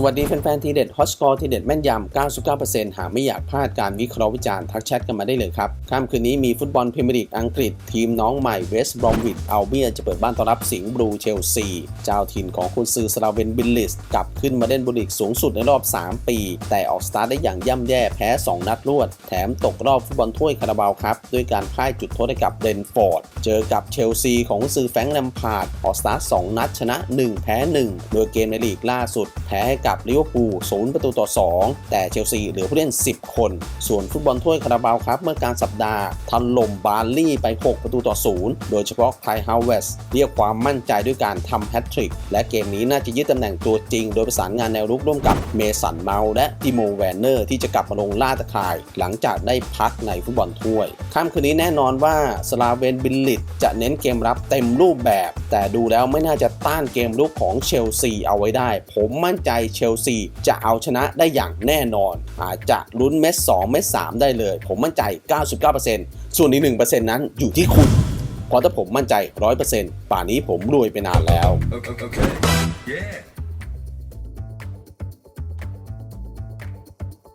สวัสดีแฟนๆทีเด็ดฮอตสกอร์ทีเด็ดแม่นยำ 99%หากไม่อยากพลาดการวิเคราะห์วิจารณ์ทักแชทกันมาได้เลยครับค่ำคืนนี้มีฟุตบอลพรีเมียร์ลีกอังกฤษ ทีมน้องใหม่เวสต์บรอมวิดอัลเบียจะเปิดบ้านต้อนรับสิงห์บลูเชลซี เจ้าถิ่นของคุณซือสลาเวนบิลลิสกลับขึ้นมาเล่นบุลีกสูงสุดในรอบ 3 ปี แต่ออกสตาร์ทได้อย่างย่ำแย่แพ้ 2 นัดรวด แถมตกรอบฟุตบอลถ้วยคาราบาวครับด้วยการพ่ายจุดโทษให้กับเบรนฟอร์ดเจอกับเชลซีของคุณซือแฟงแลมพาร์ดออกสตาร์ท2นัดชนะ 1 แพ้ 1 โดยเกมในลีกล่าสุดแพ้ให้กับลิเวอร์พูล0ประตูต่อ 2 แต่เชลซีเหลือผู้เล่น 10 คน ส่วนฟุตบอลถ้วยคาราบาวครับเมื่อกลางสัปดาห์ทันลมบาร์ลี่ไป 6 ประตูต่อ 0 โดยเฉพาะไคลฮาวเวสเรียกความมั่นใจด้วยการทำแฮตทริก และเกมนี้น่าจะยึดตำแหน่งตัวจริง โดยประสานงานแนวรุกร่วมกับเมสันเมาและติโมแวนเนอร์ที่จะกลับมาลงล่าตะข่าย หลังจากได้พักในฟุตบอลถ้วยค่ำคืนนี้แน่นอนว่าสลาเวนบิลลิตจะเน้นเกมรับเต็มรูปแบบ แต่ดูแล้วไม่น่าจะต้านเกมรุกของเชลซีเอาไว้ได้ ผมมั่นใจเชลซีจะเอาชนะได้อย่างแน่นอน อาจจะลุ้นเม็ด2เม็ด3ได้เลย ผมมั่นใจ 99%ส่วนอีก1%นั้นอยู่ที่คุณเพราะถ้าผมมั่นใจ 100%ป่านนี้ผมรวยไปนานแล้ว Okay. okay. Yeah.